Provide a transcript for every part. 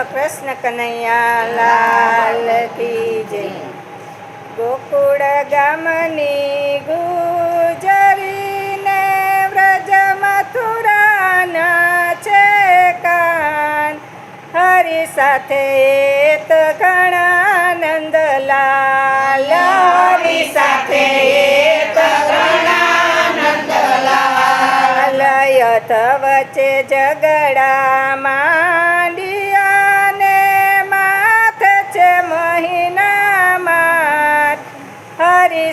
બોલો કૃષ્ણ કનૈયા, લાલ કી જય. ગોકુળ ગામની ગુજરીને વ્રજ મથુરાના છે કાન. હરી સાથે એત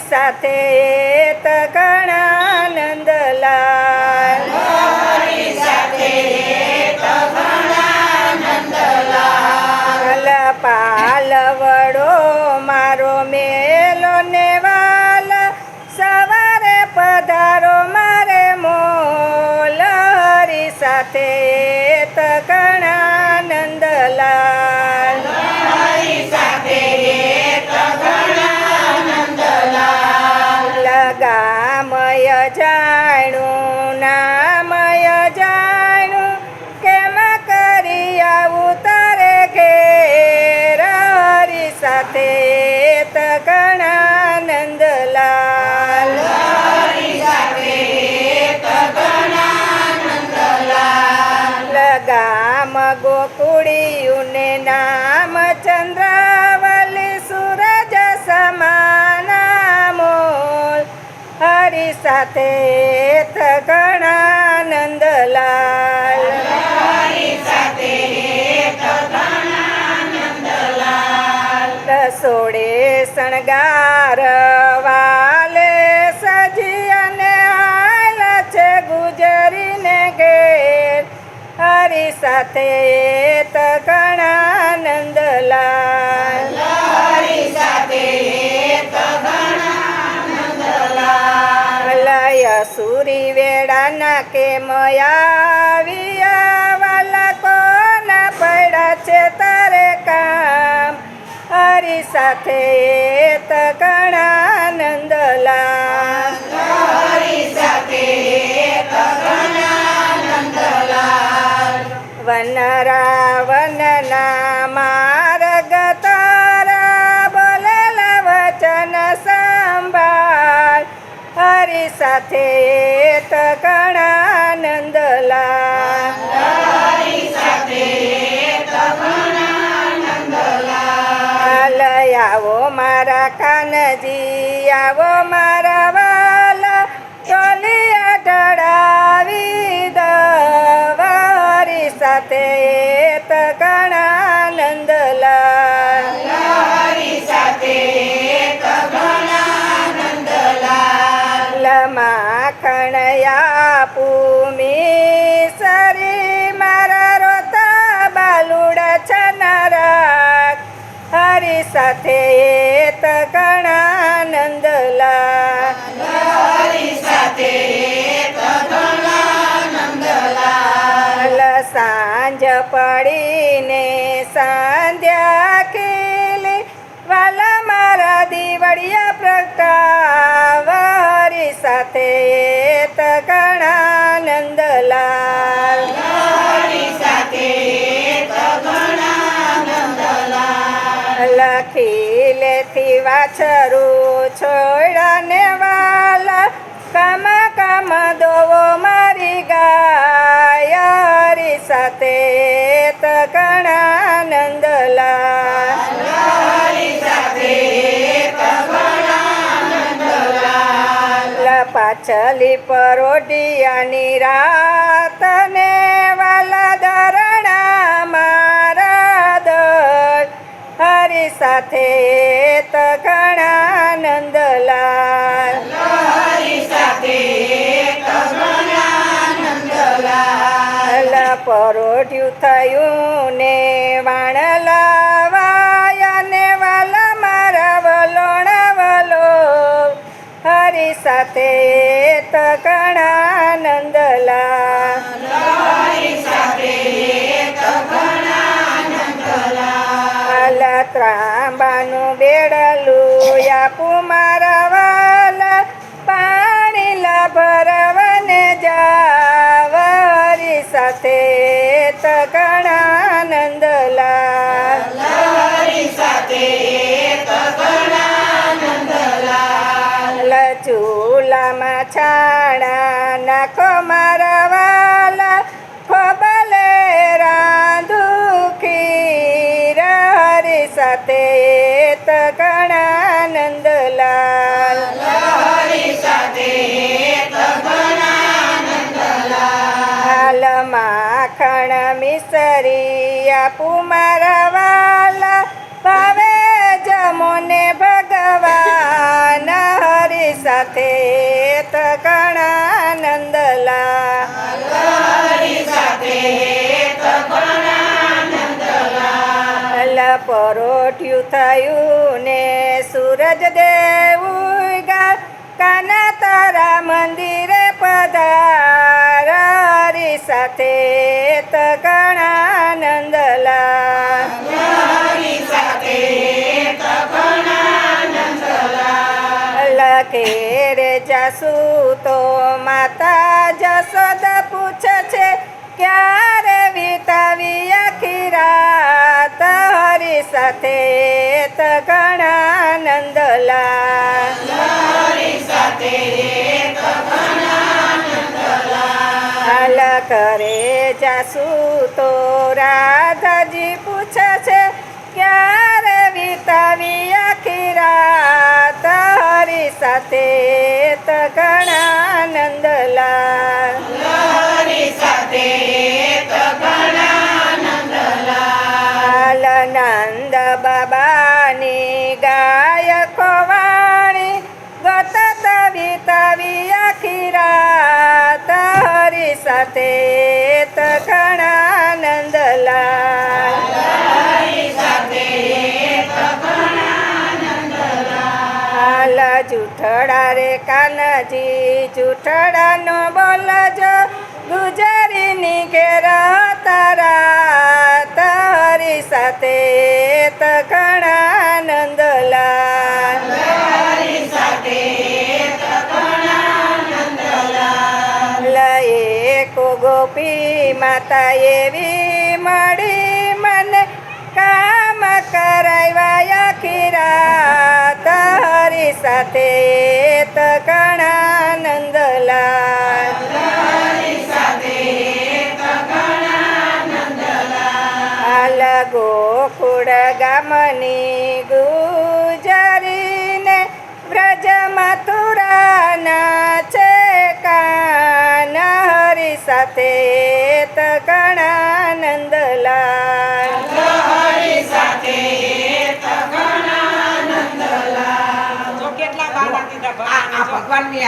સાથે સાથે તો ઘણા નંદલાલ લગામ ગોકુળિયું ને નામ ચંદ્રાવલી સૂરજ સમાના મોલ. હરી સાથે ત શણગાર વાલે સજી અને હાલ છે ગુજરીને ઘેર. હરી સાથે ત ઘણા નંદલાલ લય. સુરી વેડાના કે મયાવિયા હરી સાથે ત ઘણા નંદલાલ વનરાવનના માર્ગ તારા બોલેલ વચન સંભાળ. હરી સાથે ત કાનજી આવો મારા વાલા ચોલિયા ઢળાવી દવારી સાથે ત ઘણા નંદલાલ માખણયા પૂમી સરી મારા રોતા બાલુડા છનારા હરી સાથે સાથે ત ઘણા નંદલાલ લખીલેથી વાછરું છોડાને વાલા. કમ કમ દોવો મારી ગાય હરી સાથે ત પાછલી પરોઢિયાની રાત ને વાલા ધરણા મારા દર હરી સાથે ત ઘણા નંદલાલ પરોઢ્યું થયું ને સાથે ત ઘણા નંદલા વાલા ત્રાંબાનું બેડલું આપું મારા વાલા, પાણી લા ભરવાને જાવરી સાથે ત ઘણા નંદલાલ લચુલામાં છાણા નાખો મારા વાલા. ફબલે રાંધુ ખીર હરી સાથે તો ઘણા નંદલાલ હાલ માખણ મિસરી આપું મારા વાલા. ભાવે જમોને ભગવાન, હરી સાથે તો ઘણા નંદલા હાલ પરોઠ્યું થયું ને સૂરજ દેવું કાના તારા મંદિરે પધારી સાથે તો ઘણા નંદલા લખે રે તો માતા જસોદા પૂછે છે, ક્યારે વિતાવી આખી રાત હરી સાથે ઘણા કરે જાસુ તો રાધાજી પૂછે છે, ક્યારે વિતાવી આખી રાત હરી સાથે તો ઘણા નંદલા હાલ નંદ બાબાની ગાય ખોવાણી ગત તવી તવી રાત હરી સાથે. કાનજી જૂઠડાનો બોલજો ગુજરીની ઘેર તારા, તારી સાથે તો ઘણા નંદલાલ લઈએ કો ગોપી માતા એવી મળી મને કામ કરાવ્યા ખીરા. તારી સાથે તો ઘણા નંદલાલ હાલ ગોકુળ ગામની ગુજરીને વ્રજ મથુરાના છે કાન હરી સાથે ব্যাপার নিয়ে